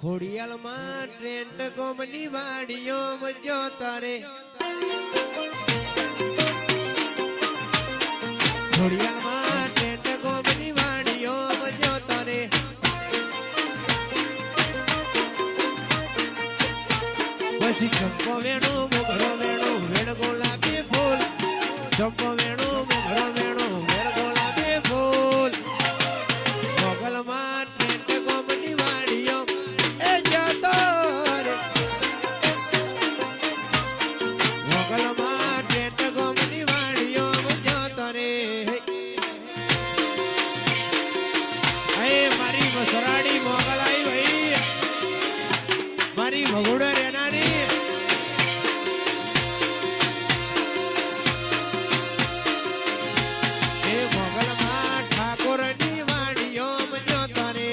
ખોડિયાલમાં Trent કોમની વાડીઓ મજો તારે. ખોડિયાલમાં trend કોમની વાડીઓ મજો તારે. પછી ચંપો વેણો, મોગરો વેણો વેણ ગુલાબી ફૂલ. ચંપો વેણો મારી ભગુડો રેનારી એ મોગલમાં ઠાકોરની વાડીઓ મજો તને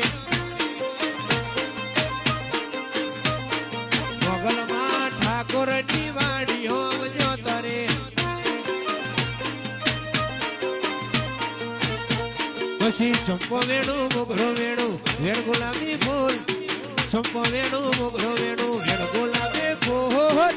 મોગલમાં ઠાકોરની વાડીઓ મજો તને પછી ચંપો વેણું મોગરો વેણું વેણ ગુલાબી ફૂલ ચંપો વેણું મોગરો વેણું વેણ બોલાવે ફૂલ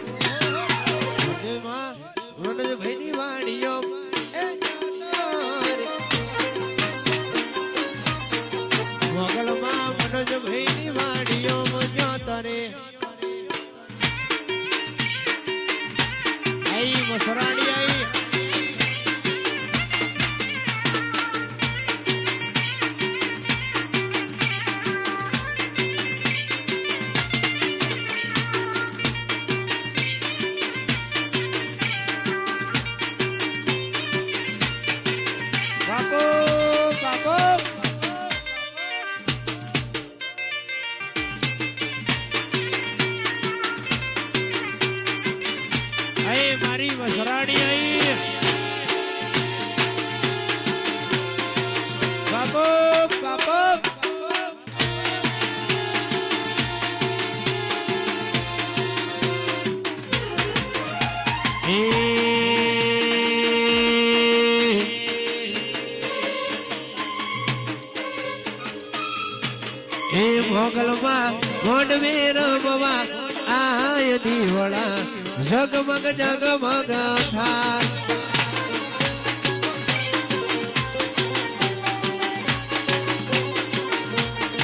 એ મોગલમાં મોડવે રમવા આય દીવડા જગમગ જગમગ થાય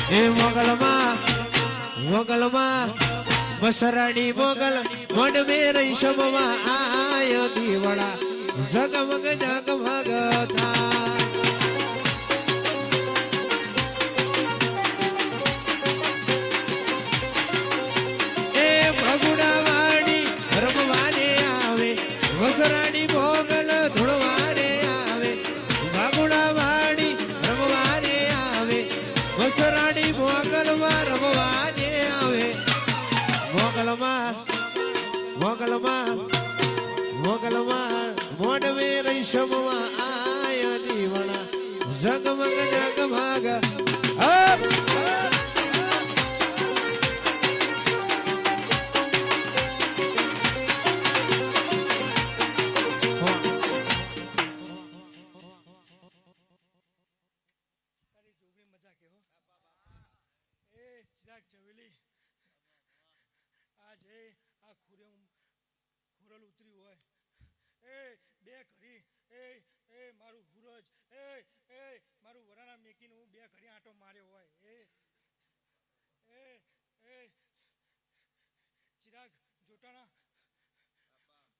હે મોગલમાં મોગલમાં બસરાણી મોગલ મોડવે રહીશમવા આય દીવડા જગમગ જગમગ મોગલમાં મોગલમાં મોડવે રહીશમમાં આય દીવણા જગમગ જગમગ. હું બે ઘડી આંટો માર્યો હોય. એ એ એ, ચિરાગ જોટાણા.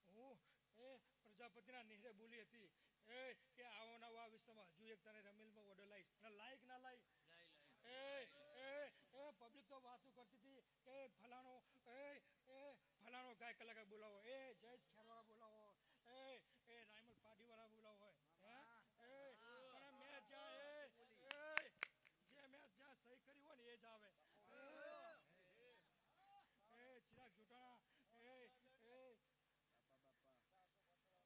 હું, એ, પ્રજાપતિના નેહરે બોલી હતી. એ, કે આવો ના આ વિશ્વમાં હજુ એક તને રમેલમાં ઓર્ડર લાવીશ. અને લાઈક ના લાઈ એ એ એ પબ્લિક તો વાતો કરતી હતી કે ફલાણો, એ એ, ફલાણો ગાય કલાકાર બોલાવો. એ જયેશ ખેરવાળા બોલાવો એ એ રાયમલ પાડીવાળા બોલાવો હોય હે એ પણ મેં જ્યાં એ એ જે મેં જ્યાં સહી કરી હોય ને એ જ આવે એ ચિરાગ જોટાણા એ એ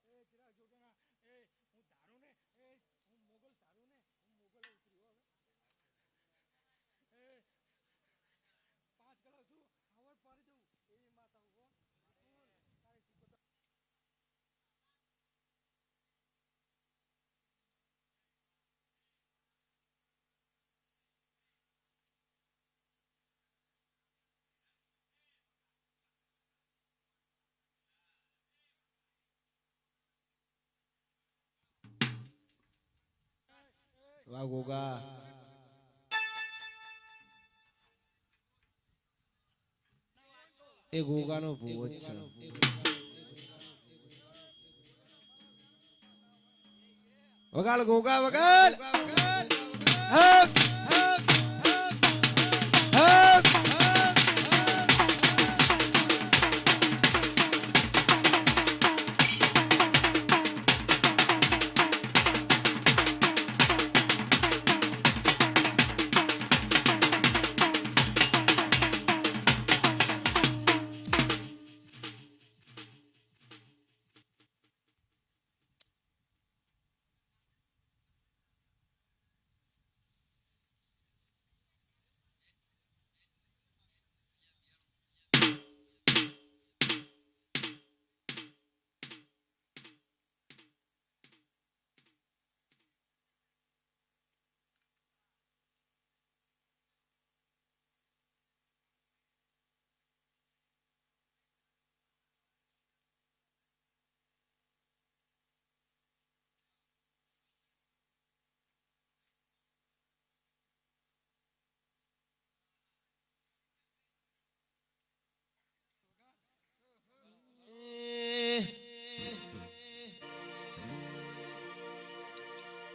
એ ચિરાગ જોટાણા એ હું ધારું ને એ હું મોગલ ધારું ને હું મોગલ ઉતર્યો હવે એ પાંચ કલાક છું હવર પાડી દઉં એવી માતા હો તારી શીખો વાહ ગોગા એ ગોગાનો ભૂવો જ છે. વગાડ ગોગા વગાડ.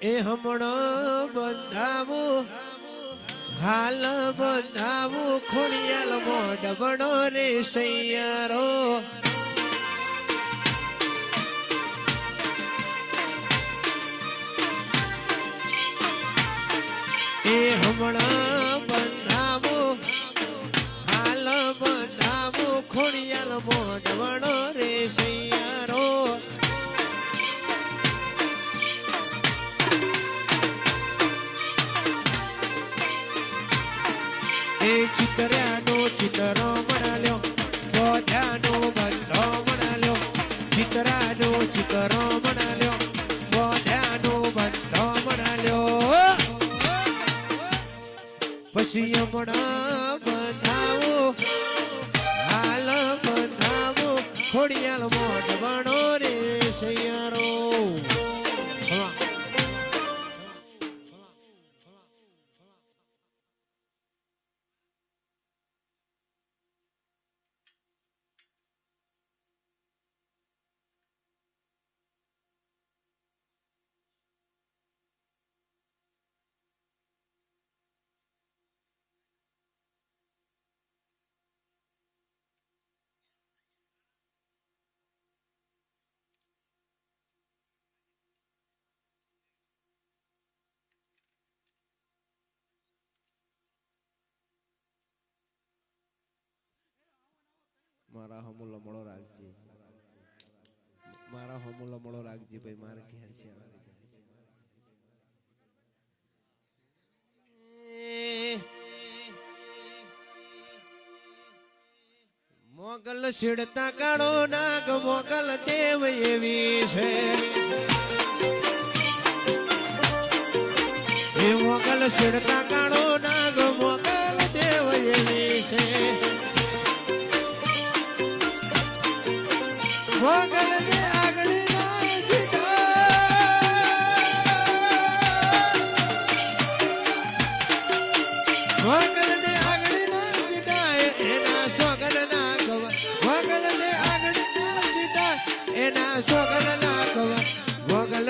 એ હમણાં બંધાવું, હાલ બંધાવું, ખોડિયાલ મોઢબડો રે સૈયારો એ હમણાં બંધાવું, હાલ બંધાવું, ખોડિયાલ મોઢબડો રે સૈયારો ચિતર્યાનો ચિતરો મળ્યો બોધ્યાનો બંધો મળ્યો ચિતરાનો ચિતરો મળ્યો બોધ્યાનો બંધો મળ્યો પછી હમણાં બંધાવો, હાલ બધાવો ખોડિયાલ મારા હમુ લમણો રાખજે મારા હમુ લમણો રાખજે ભાઈ, મારે ઘેર છે. મોગલ શેડતા કાળો નાગ, મોગલ દેવ એવી છે મોગલ શેડતા કાળો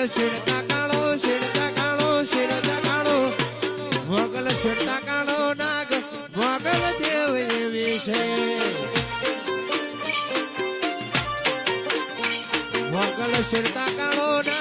શેડતા કાળો શેડતા કાળો શેડતા કાળો. મોગલ શેડતા કાળો નાગ મોગલ દેવ એવી છે મોગલ શિરતા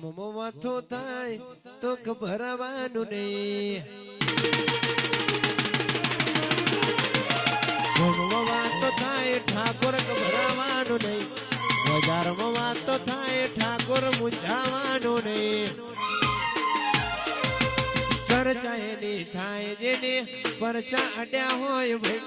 ગોમમાં વાથો થાય તો ગભરાવાનું નહીં. ગોમમાં વાતો થાય, ઠાકોર ગભરાવાનું નહીં. બજારમાં વાતો થાય, ઠાકોર મૂંઝાવાનું નહીં. ચર્ચા એની થાય જેને પરચા અડ્યા હોય ભાઈ.